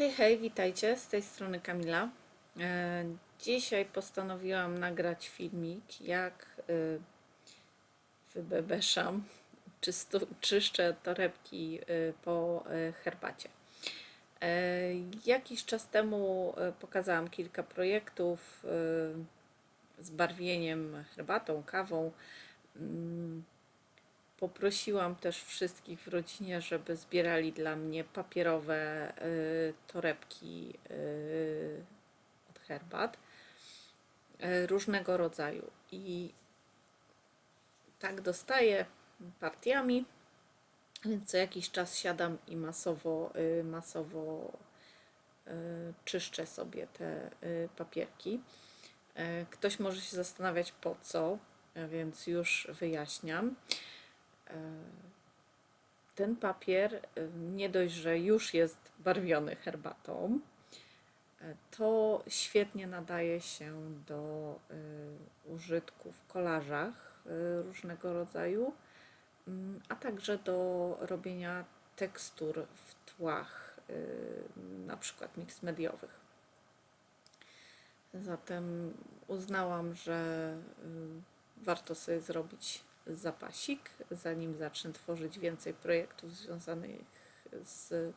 Hej, hej, witajcie, z tej strony Kamila. E, Dzisiaj postanowiłam nagrać filmik, jak e, wybebeszam, czysto, czyszczę torebki e, po herbacie. Jakiś czas temu pokazałam kilka projektów z barwieniem herbatą, kawą. Poprosiłam też wszystkich w rodzinie, żeby zbierali dla mnie papierowe y, torebki y, od herbat y, różnego rodzaju. I tak dostaję partiami, więc co jakiś czas siadam i masowo, y, masowo y, czyszczę sobie te y, papierki. Y, Ktoś może się zastanawiać po co, więc już wyjaśniam ten papier y, nie dość, że już jest barwiony herbatą, y, to świetnie nadaje się do użytku w kolażach różnego rodzaju, mm, a także do robienia tekstur w tłach, na przykład mix mediowych. Zatem uznałam, że warto sobie zrobić zapasik, zanim zacznę tworzyć więcej projektów związanych z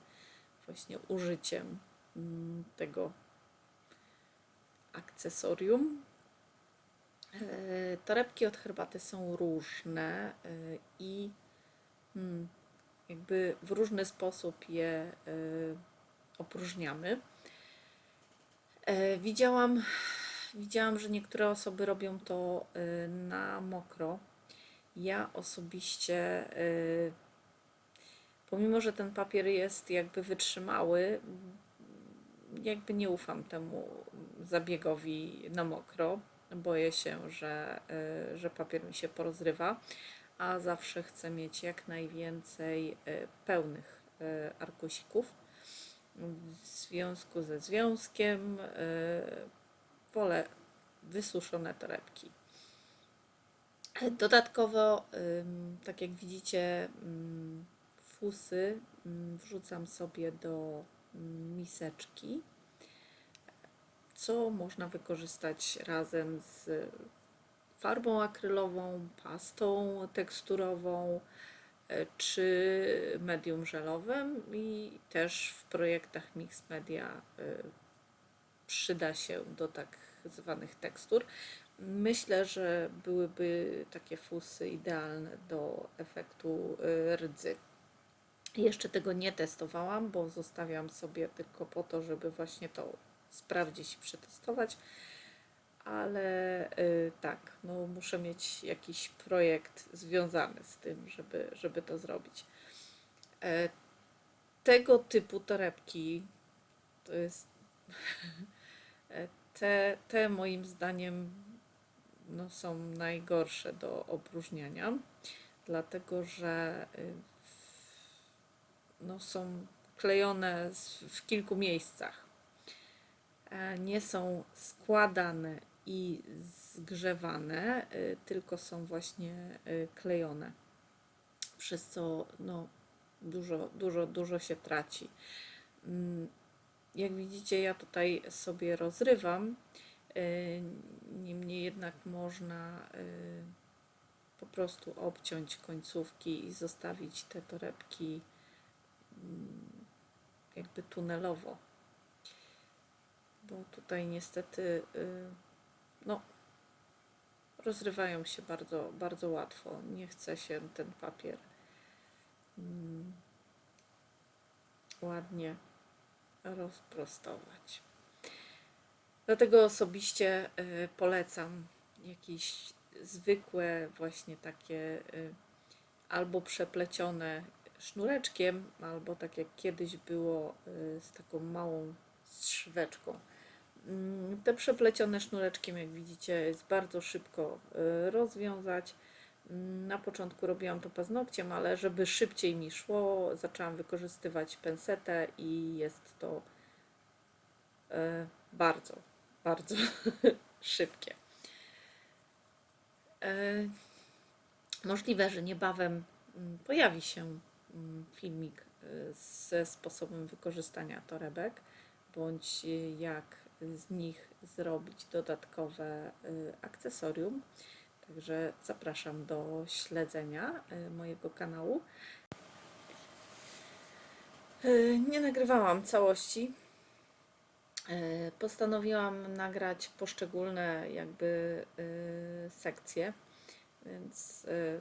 właśnie użyciem mm, tego akcesorium. E, Torebki od herbaty są różne e, i mm, jakby w różny sposób je e, opróżniamy. Widziałam, widziałam, że niektóre osoby robią to na mokro. Ja osobiście, y, pomimo że ten papier jest jakby wytrzymały, jakby nie ufam temu zabiegowi na mokro. Boję się, że, y, że papier mi się porozrywa, a zawsze chcę mieć jak najwięcej y, pełnych arkusików. W związku ze związkiem wolę wysuszone torebki. Dodatkowo, tak jak widzicie, fusy wrzucam sobie do miseczki, co można wykorzystać razem z farbą akrylową, pastą teksturową e, czy medium żelowym i też w projektach Mix Media y, przyda się do tak zwanych tekstur. Myślę, że byłyby takie fusy idealne do efektu y, rdzy. Jeszcze tego nie testowałam, bo zostawiam sobie tylko po to, żeby właśnie to sprawdzić i przetestować. Ale y, tak, no muszę mieć jakiś projekt związany z tym, żeby, żeby to zrobić. E, tego typu torebki to jest e, te, te moim zdaniem no, są najgorsze do opróżniania, dlatego że y, no, są klejone w kilku miejscach. E, Nie są składane i zgrzewane, y, tylko są właśnie y, klejone, przez co no, dużo, dużo, dużo się traci. Mm, Jak widzicie, ja tutaj sobie rozrywam. Y, Niemniej jednak można y, po prostu obciąć końcówki i zostawić te torebki mm, jakby tunelowo. Bo tutaj niestety y, no, rozrywają się bardzo, bardzo łatwo. Nie chce się ten papier mm, ładnie rozprostować. Dlatego osobiście y, polecam jakieś zwykłe, właśnie takie y, albo przeplecione sznureczkiem, albo tak jak kiedyś było y, z taką małą szweczką. Mm, Te przeplecione sznureczkiem, jak widzicie, jest bardzo szybko rozwiązać. Mm, Na początku robiłam to paznokciem, ale żeby szybciej mi szło, zaczęłam wykorzystywać pensetę i jest to bardzo, bardzo szybkie. E, Możliwe, że niebawem mm, pojawi się mm, filmik y, ze sposobem wykorzystania torebek. bądź jak z nich zrobić dodatkowe akcesorium. Także zapraszam do śledzenia mojego kanału. Nie nagrywałam całości. Y, Postanowiłam nagrać poszczególne jakby y, sekcje, więc y,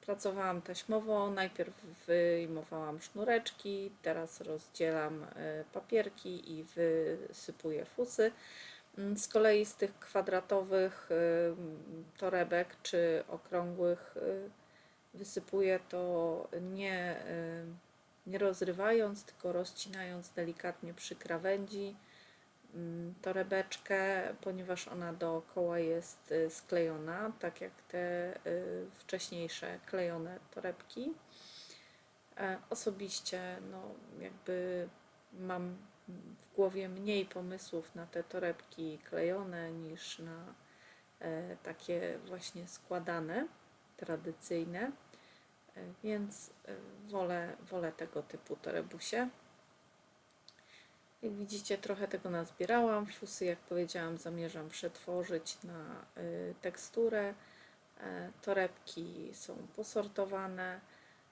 pracowałam taśmowo. Najpierw wyjmowałam sznureczki, teraz rozdzielam papierki i wysypuję fusy. Mm, Z kolei z tych kwadratowych torebek czy okrągłych wysypuję to nie, nie rozrywając, tylko rozcinając delikatnie przy krawędzi mm, torebeczkę, ponieważ ona dookoła jest y, sklejona, tak jak te y, wcześniejsze klejone torebki. E, Osobiście, no, jakby mam w głowie mniej pomysłów na te torebki klejone niż na e, takie właśnie składane, tradycyjne, więc e, wolę, wolę tego typu torebusie. Jak widzicie, trochę tego nazbierałam. Fusy, jak powiedziałam, zamierzam przetworzyć na y, teksturę. E, Torebki są posortowane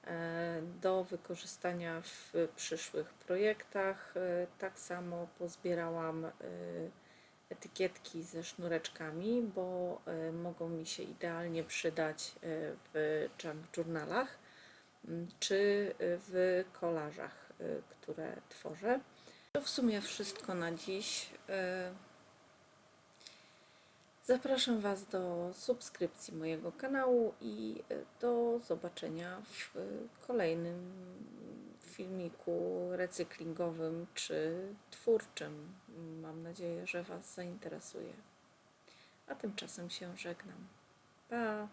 e, do wykorzystania w przyszłych projektach. E, Tak samo pozbierałam etykietki ze sznureczkami, bo y, mogą mi się idealnie przydać y, w junk journalach czy y, w kolażach, które tworzę. To w sumie wszystko na dziś. Zapraszam Was do subskrypcji mojego kanału i y, do zobaczenia w y, kolejnym filmiku recyklingowym czy twórczym. Mam nadzieję, że Was zainteresuje. A tymczasem się żegnam. Pa!